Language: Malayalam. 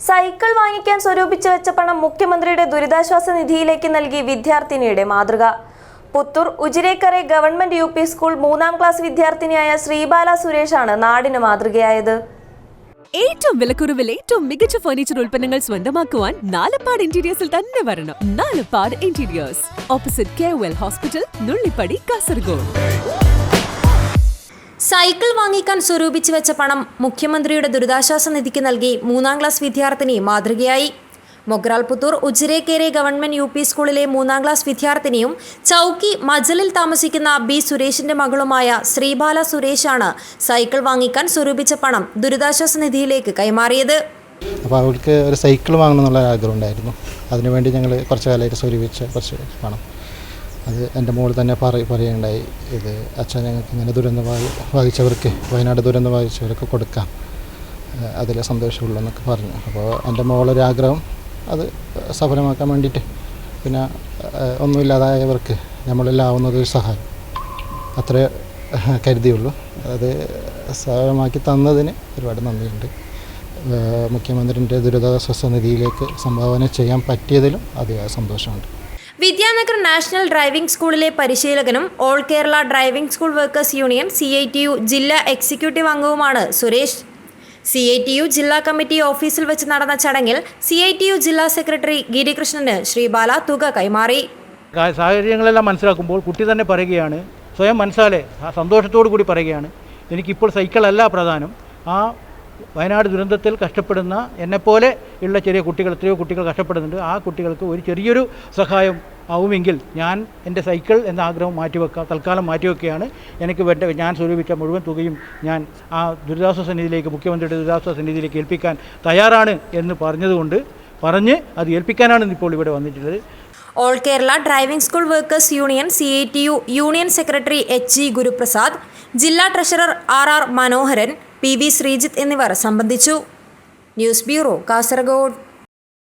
സൈക്കിൾ വാങ്ങിക്കാൻ സ്വരൂപിച്ചു വെച്ച പണം മുഖ്യമന്ത്രിയുടെ ദുരിതാശ്വാസ നിധിയിലേക്ക് നൽകി വിദ്യാർത്ഥിനിയുടെ മാതൃക. Puttur Ujirekere government U school മൂന്നാം ക്ലാസ് വിദ്യാർത്ഥിനിയായ ശ്രീബാല സുരേഷാണ് നാടിന് മാതൃകയായത്. ഏറ്റവും വിലക്കുറവിൽ ഏറ്റവും മികച്ച ഫർണിച്ചർ ഉൽപ്പന്നങ്ങൾ സ്വന്തമാക്കുവാൻ നാലപ്പാട് ഇന്റീരിയേഴ്സിൽ തന്നെ വരണം. Nalapad interiors opposite K hospital Nullippady Kasaragod. Cycle വാങ്ങിക്കാൻ സ്വരൂപിച്ചു വെച്ച പണം മുഖ്യമന്ത്രിയുടെ ദുരിതാശ്വാസ നിധിക്ക് നൽകി മൂന്നാം ക്ലാസ് വിദ്യാർത്ഥിനി മാതൃകയായി. Mogralputhur Ujirekere government U P സ്കൂളിലെ മൂന്നാം ക്ലാസ് വിദ്യാർത്ഥിനിയും ചൌക്കി മജലിൽ താമസിക്കുന്ന ബി സുരേഷിന്റെ മകളുമായ ശ്രീബാല സുരേഷാണ് സൈക്കിൾ വാങ്ങിക്കാൻ സ്വരൂപിച്ച പണം ദുരിതാശ്വാസ നിധിയിലേക്ക് കൈമാറിയത്. അപ്പോൾ അവൾക്ക് ഒരു സൈക്കിൾ വാങ്ങണം എന്നുള്ള ആഗ്രഹം ഉണ്ടായിരുന്നു. അതിനുവേണ്ടി ഞങ്ങൾ കുറച്ച് കാലമായിട്ട് സ്വരൂപിച്ച കുറച്ച് പണം. അത് എന്റെ മോൾ തന്നെ പറ പറയുണ്ടായി ഇത് അച്ഛൻ ഞങ്ങൾക്ക് ഇങ്ങനെ ദുരന്തം വായിച്ചവർക്ക് വയനാട് ദുരന്തം വായിച്ചവർക്ക് കൊടുക്കാം. അതിൽ സന്തോഷമുള്ളൂ എന്നൊക്കെ പറഞ്ഞു. അപ്പോൾ എന്റെ മോളൊരാഗ്രഹം അത് സഫലമാക്കാൻ വേണ്ടിയിട്ട്. പിന്നെ ഒന്നുമില്ലാതായവർക്ക് നമ്മളെല്ലാവുന്നത് ഒരു സഹായം. അത്രേ കരുതിയുള്ളൂ. അത് സഫലമാക്കി തന്നതിന് ഒരുപാട് നന്ദിയുണ്ട്. മുഖ്യമന്ത്രിന്റെ ദുരിതാശ്വാസ നിധിയിലേക്ക് സംഭാവന ചെയ്യാൻ പറ്റിയതിലും അതിയായ സന്തോഷമുണ്ട്. വിദ്യാനഗർ നാഷണൽ ഡ്രൈവിംഗ് സ്കൂളിലെ പരിശീലകനും all Kerala driving school workers union C I T U ജില്ലാ executive അംഗവുമാണ് Suresh. C I T U ജില്ലാ കമ്മിറ്റി ഓഫീസിൽ വെച്ച് നടന്ന ചടങ്ങിൽ സി ഐ ടി യു ജില്ലാ സെക്രട്ടറി ഗിരികൃഷ്ണന് ശ്രീബാല തുക കൈമാറി. സാഹചര്യങ്ങളെല്ലാം മനസ്സിലാക്കുമ്പോൾ കുട്ടി തന്നെ പറയുകയാണ് സ്വയം മനസ്സാലെ സന്തോഷത്തോടു കൂടി പറയുകയാണ് എനിക്കിപ്പോൾ സൈക്കിളല്ല പ്രധാനം. ആ വയനാട് ദുരന്തത്തിൽ കഷ്ടപ്പെടുന്ന എന്നെപ്പോലെ ഉള്ള ചെറിയ കുട്ടികൾ എത്രയോ കുട്ടികൾ കഷ്ടപ്പെടുന്നുണ്ട്. ആ കുട്ടികൾക്ക് ഒരു ചെറിയൊരു സഹായം ആവുമെങ്കിൽ ഞാൻ എന്റെ സൈക്കിൾ എന്ന ആഗ്രഹം മാറ്റിവെക്കാം തൽക്കാലം മാറ്റിവെക്കുകയാണ്. എനിക്ക് വേണ്ട ഞാൻ സ്വരൂപിച്ച മുഴുവൻ തുകയും ഞാൻ ആ ദുരിതാശ്വാസ നിധിയിലേക്ക് മുഖ്യമന്ത്രിയുടെ ദുരിതാശ്വാസ നിധിയിലേക്ക് ഏൽപ്പിക്കാൻ തയ്യാറാണ് എന്ന് പറഞ്ഞതുകൊണ്ട് പറഞ്ഞ് അത് ഏൽപ്പിക്കാനാണ് ഇപ്പോൾ ഇവിടെ വന്നിട്ടുള്ളത്. All Kerala driving school workers union C T U union secretary H Guruprasad ജില്ലാ treasurer R R Manoharan P V Sreejith എന്നിവർ സംബന്ധിച്ചു. News bureau Kasaragod.